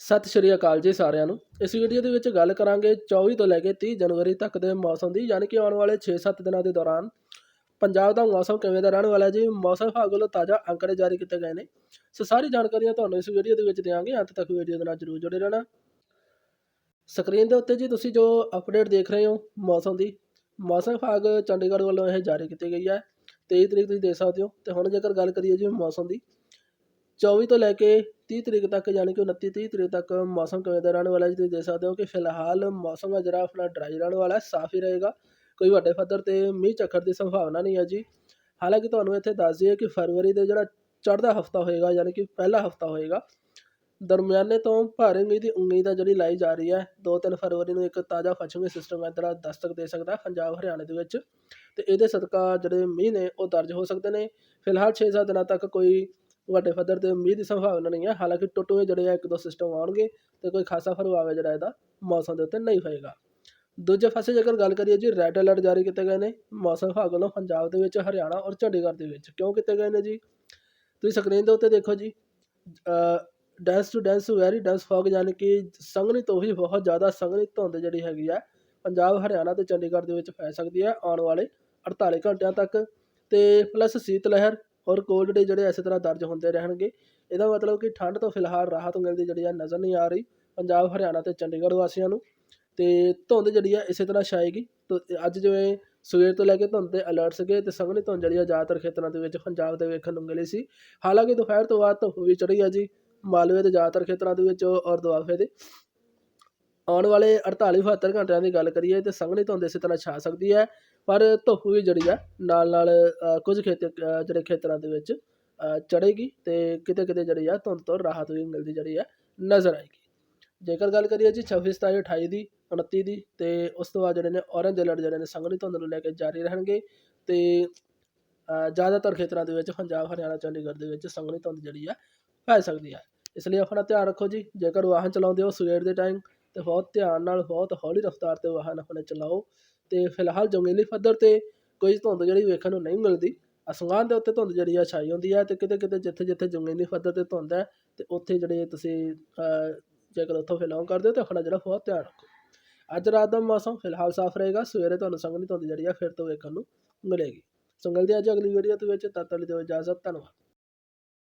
ਸਤਿ ਸ਼੍ਰੀ ਅਕਾਲ ਜੀ ਸਾਰਿਆਂ ਨੂੰ। ਇਸ ਵੀਡੀਓ ਦੇ ਵਿੱਚ ਗੱਲ ਕਰਾਂਗੇ 24 ਤੋਂ ਲੈ ਕੇ 30 ਜਨਵਰੀ ਤੱਕ ਦੇ ਮੌਸਮ ਦੀ, ਯਾਨੀ ਕਿ ਆਉਣ ਵਾਲੇ 6-7 ਦਿਨਾਂ ਦੇ ਦੌਰਾਨ। ਪੰਜਾਬ ਦਾ ਮੌਸਮ ਕਿਵੇਂ ਦਾ ਰਹਿਣ ਵਾਲਾ ਹੈ ਜੀ? ਮੌਸਮ ਵਿਭਾਗ ਵੱਲੋਂ ਤਾਜ਼ਾ ਅੰਕੜੇ ਜਾਰੀ ਕੀਤੇ ਗਏ ਨੇ। ਸੋ ਸਾਰੀ ਜਾਣਕਾਰੀਆਂ ਤੁਹਾਨੂੰ ਇਸ ਵੀਡੀਓ ਦੇ ਵਿੱਚ ਦਿਆਂਗੇ। ਅੰਤ ਤੱਕ ਵੀਡੀਓ ਦੇ ਨਾਲ ਜਰੂਰ ਜੁੜੇ ਰਹਿਣਾ। ਸਕਰੀਨ ਦੇ ਉੱਤੇ ਜੀ ਤੁਸੀਂ ਜੋ ਅਪਡੇਟ ਦੇਖ ਰਹੇ ਹੋ ਮੌਸਮ ਦੀ, ਮੌਸਮ ਵਿਭਾਗ ਚੰਡੀਗੜ੍ਹ ਵੱਲੋਂ ਇਹ ਜਾਰੀ ਕੀਤੀ ਗਈ ਹੈ। 23 ਤਰੀਕ ਤੁਸੀਂ ਦੇਖ ਸਕਦੇ ਹੋ। ਤੇ ਹੁਣ ਜੇਕਰ ਗੱਲ ਕਰੀਏ ਜੀ ਮੌਸਮ ਦੀ 24 ਤੋਂ ਲੈ ਕੇ 30 ਤਰੀਕ ਤੱਕ, ਯਾਨੀ ਕਿ 29 30 ਤਰੀਕ ਤੱਕ ਮੌਸਮ ਕਿਵੇਂ ਦਾ ਰਹਿਣ ਵਾਲਾ ਜੀ, ਤੁਸੀਂ ਦੇਖ ਸਕਦੇ ਹੋ ਕਿ ਫਿਲਹਾਲ ਮੌਸਮ ਹੈ ਜਿਹੜਾ ਆਪਣਾ ਡਰਾਈ ਰਹਿਣ ਵਾਲਾ ਹੈ, ਸਾਫ਼ ਹੀ ਰਹੇਗਾ। ਕੋਈ ਵੱਡੇ ਪੱਧਰ ਤੇ ਮੀਂਹ ਝੱਖੜ ਦੀ ਸੰਭਾਵਨਾ ਨਹੀਂ ਹੈ ਜੀ। ਹਾਲਾਂਕਿ ਤੁਹਾਨੂੰ ਇੱਥੇ ਦੱਸ ਦਈਏ ਕਿ ਫਰਵਰੀ ਦੇ ਜਿਹੜਾ ਚੜ੍ਹਦਾ ਹਫਤਾ ਹੋਏਗਾ, ਯਾਨੀ ਕਿ ਪਹਿਲਾ ਹਫਤਾ ਹੋਏਗਾ, ਦਰਮਿਆਨੇ ਤੋਂ ਭਾਰੀ ਮੀਂਹ ਦੀ ਉਮੀਦ ਹੈ ਜਿਹੜੀ ਲਾਈ ਜਾ ਰਹੀ ਹੈ। 2-3 ਫਰਵਰੀ ਨੂੰ ਇੱਕ ਤਾਜ਼ਾ ਪੱਛਮੀ ਸਿਸਟਮ ਹੈ ਜਿਹੜਾ ਦਸਤਕ ਦੇ ਸਕਦਾ ਪੰਜਾਬ, ਹਰਿਆਣੇ ਦੇ ਵਿੱਚ। ਤੇ ਇਹਦੇ ਸਦਕਾ ਜਿਹੜੇ ਮੀਂਹ ਨੇ ਉਹ ਦਰਜ ਹੋ ਸਕਦੇ ਨੇ। ਫਿਲਹਾਲ 6-7 ਦਿਨਾਂ ਤੱਕ ਕੋਈ ਵੱਡੇ ਪੱਧਰ ਤੇ ਮੀਂਹ ਦੀ ਸੰਭਾਵਨਾ ਨਹੀਂ ਹੈ। ਹਾਲਾਂਕਿ ਟੁੱਟੂਏ ਜਿਹੜੇ ਆ, ਇੱਕ ਦੋ ਸਿਸਟਮ ਆਉਣਗੇ ਤੇ ਕੋਈ ਖਾਸਾ ਪ੍ਰਭਾਵ ਜਿਹੜਾ ਇਹਦਾ, ਮੌਸਮ ਦੇ ਉੱਤੇ ਨਹੀਂ ਹੋਏਗਾ। ਦੂਜੇ ਪਾਸੇ ਜੇਕਰ ਗੱਲ ਕਰੀਏ ਜੀ ਰੈੱਡ ਅਲਰਟ ਜਾਰੀ ਕੀਤੇ ਗਏ ਨੇ ਮੌਸਮ ਵਿਭਾਗ ਵੱਲੋਂ ਪੰਜਾਬ ਦੇ ਵਿੱਚ, ਹਰਿਆਣਾ ਔਰ ਚੰਡੀਗੜ੍ਹ ਦੇ ਵਿੱਚ। ਕਿਉਂ ਕੀਤੇ ਗਏ ਨੇ ਜੀ? ਤੁਸੀਂ ਸਕਰੀਨ ਦੇ ਉੱਤੇ ਦੇਖੋ ਜੀ dense to dense very dense fog ਯਾਨੀ ਕਿ ਸੰਘਣੀ ਤੋਂ ਵੀ ਬਹੁਤ ਜ਼ਿਆਦਾ ਸੰਘਣੀ ਧੁੰਦ ਜਿਹੜੀ ਹੈਗੀ ਆ, ਪੰਜਾਬ, ਹਰਿਆਣਾ ਤੇ ਚੰਡੀਗੜ੍ਹ ਦੇ ਵਿੱਚ ਪੈ ਸਕਦੀ ਹੈ ਆਉਣ ਵਾਲੇ 48 ਘੰਟਿਆਂ ਤੱਕ। ਤੇ ਪਲੱਸ ਸੀਤ ਲਹਿਰ ਔਰ ਕੋਲਡ ਡੇ ਜਿਹੜੇ ਇਸੇ ਤਰ੍ਹਾਂ ਦਰਜ ਹੁੰਦੇ ਰਹਿਣਗੇ। ਇਹਦਾ ਮਤਲਬ ਕਿ ਠੰਡ ਤੋਂ ਫਿਲਹਾਲ ਰਾਹਤ ਮਿਲਦੀ ਜਿਹੜੀ ਆ ਨਜ਼ਰ ਨਹੀਂ ਆ ਰਹੀ ਪੰਜਾਬ, ਹਰਿਆਣਾ ਅਤੇ ਚੰਡੀਗੜ੍ਹ ਵਾਸੀਆਂ ਨੂੰ। ਤੇ ਧੁੰਦ ਜਿਹੜੀ ਆ ਇਸੇ ਤਰ੍ਹਾਂ ਛਾਏਗੀ। ਤੇ ਅੱਜ ਜਿਵੇਂ ਸਵੇਰ ਤੋਂ ਲੈ ਕੇ ਧੁੰਦ ਦੇ ਅਲਰਟ ਸੀਗੇ ਤੇ ਸੰਘਣੀ ਧੁੰਦ ਜਿਹੜੀ ਆ ਜ਼ਿਆਦਾਤਰ ਖੇਤਰਾਂ ਦੇ ਵਿੱਚ ਪੰਜਾਬ ਦੇ ਵੇਖਣ ਨੂੰ ਮਿਲੀ ਸੀ। ਹਾਲਾਂਕਿ ਦੁਪਹਿਰ ਤੋਂ ਬਾਅਦ ਧੁੱਪ ਵੀ ਚੜ੍ਹੀ ਆ ਜੀ। ਮਾਲਵੇ ਦੇ ਜ਼ਿਆਦਾਤਰ ਖੇਤਰਾਂ ਦੇ ਵਿੱਚ ਔਰ ਦੁਆਬੇ ਦੇ। ਆਉਣ ਵਾਲੇ 48 72 ਘੰਟਿਆਂ ਦੀ ਗੱਲ ਕਰੀਏ ਤੇ ਸੰਘਣੀ ਧੁੰਦ ਇਸੇ ਤਰ੍ਹਾਂ ਛਾ ਸਕਦੀ ਹੈ। ਪਰ ਧੁੱਪ ਵੀ ਜਿਹੜੀ ਆ, ਨਾਲ ਨਾਲ ਕੁਝ ਖੇਤ ਜਿਹੜੇ ਖੇਤਰਾਂ ਦੇ ਵਿੱਚ ਚੜ੍ਹੇਗੀ ਅਤੇ ਕਿਤੇ ਕਿਤੇ ਜਿਹੜੀ ਆ, ਧੁੰਦ ਤੋਂ ਰਾਹਤ ਵੀ ਮਿਲਦੀ ਜਿਹੜੀ ਆ, ਨਜ਼ਰ ਆਏਗੀ। ਜੇਕਰ ਗੱਲ ਕਰੀਏ ਜੀ 26 27 28 ਦੀ 29 ਦੀ ਅਤੇ ਉਸ ਤੋਂ ਬਾਅਦ ਜਿਹੜੇ ਨੇ ਔਰੰਜ ਅਲਰਟ ਜਿਹੜੇ ਨੇ ਸੰਘਣੀ ਧੁੰਦ ਨੂੰ ਲੈ ਕੇ ਜਾਰੀ ਰਹਿਣਗੇ ਅਤੇ ਜ਼ਿਆਦਾਤਰ ਖੇਤਰਾਂ ਦੇ ਵਿੱਚ ਪੰਜਾਬ, ਹਰਿਆਣਾ, ਚੰਡੀਗੜ੍ਹ ਦੇ ਵਿੱਚ ਸੰਘਣੀ ਧੁੰਦ ਜਿਹੜੀ ਆ ਪੈ ਸਕਦੀ ਹੈ ਇਸ ਲਈ ਆਪਣਾ ਧਿਆਨ ਰੱਖੋ ਜੀ, ਜੇਕਰ ਵਾਹਨ ਚਲਾਉਂਦੇ ਹੋ ਸਵੇਰ ਦੇ ਟਾਈਮ ਅਤੇ ਬਹੁਤ ਧਿਆਨ ਨਾਲ, ਬਹੁਤ ਹੌਲੀ ਰਫ਼ਤਾਰ ਤੇ ਵਾਹਨ ਆਪਣੇ ਚਲਾਓ। ਅਤੇ ਫਿਲਹਾਲ ਜੰਗਲੀ ਪੱਧਰ ਤੇ ਕੋਈ ਧੁੰਦ ਜਿਹੜੀ ਵੇਖਣ ਨੂੰ ਨਹੀਂ ਮਿਲਦੀ। ਅਸਮਾਨ ਦੇ ਉੱਤੇ ਧੁੰਦ ਜਿਹੜੀ ਆ ਛਾਈ ਹੁੰਦੀ ਹੈ ਅਤੇ ਕਿਤੇ ਕਿਤੇ ਜਿੱਥੇ ਜਿੱਥੇ ਜੰਗਲੀ ਪੱਧਰ ਤੇ ਧੁੰਦ ਹੈ ਅਤੇ ਉੱਥੇ ਜਿਹੜੇ ਤੁਸੀਂ ਜੇਕਰ ਉੱਥੋਂ ਬਿਲੋਂਗ ਕਰਦੇ ਹੋ ਤਾਂ ਆਪਣਾ ਜਿਹੜਾ ਬਹੁਤ ਧਿਆਨ ਰੱਖੋ। ਅੱਜ ਰਾਤ ਦਾ ਮੌਸਮ ਫਿਲਹਾਲ ਸਾਫ਼ ਰਹੇਗਾ, ਸਵੇਰੇ ਤੁਹਾਨੂੰ ਸੰਘਣੀ ਧੁੰਦ ਜਿਹੜੀ ਆ ਫਿਰ ਤੋਂ ਵੇਖਣ ਨੂੰ ਮਿਲੇਗੀ। ਸੋ ਮਿਲਦੇ ਅੱਜ ਅਗਲੀ ਵੀਡੀਓ ਦੇ ਵਿੱਚ, ਤਦ ਤੱਕ ਦਿਓ ਇਜਾਜ਼ਤ, ਧੰਨਵਾਦ।